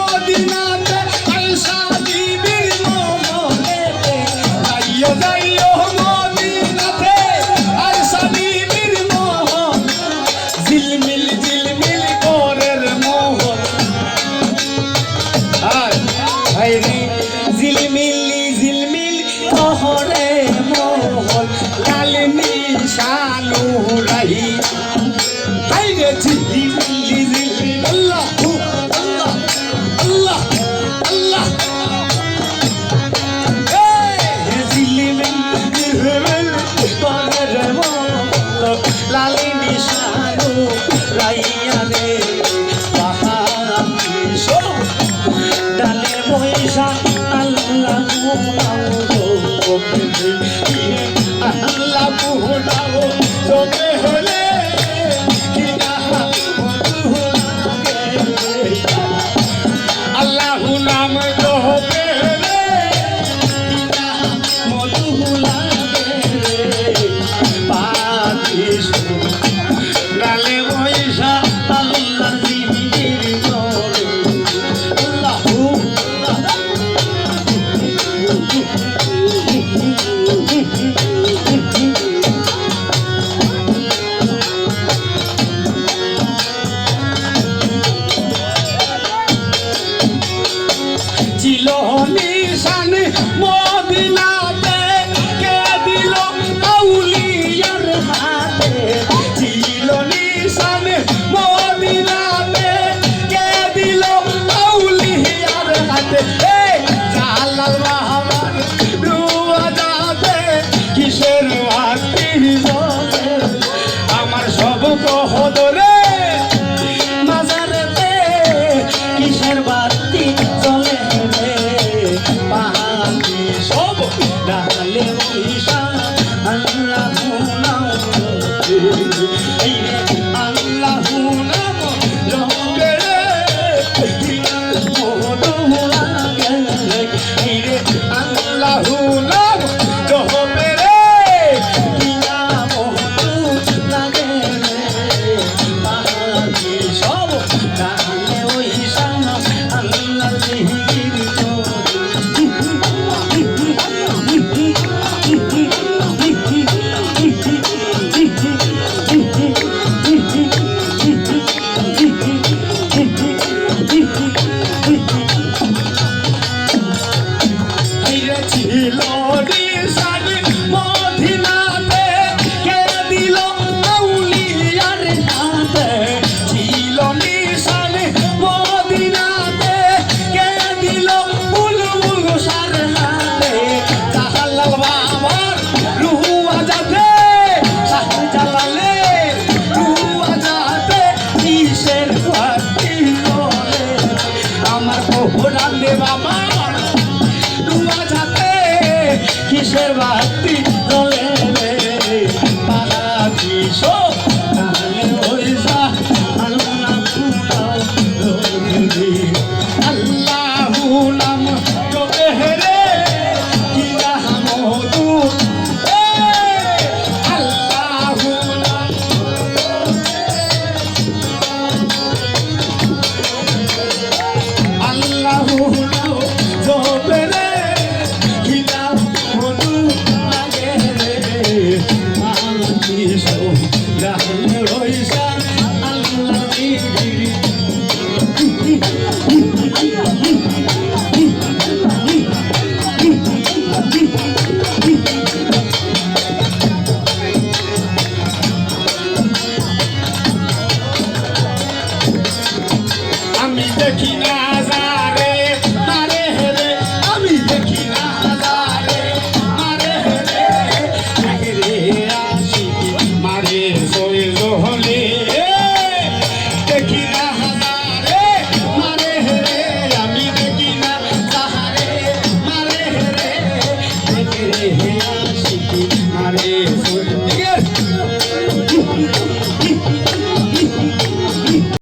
Medina 啊 হলো রে মাজারেতে কিসের বাতি চলে রে? পাহাড়ি সব? ডালে আল্লাহ aqui.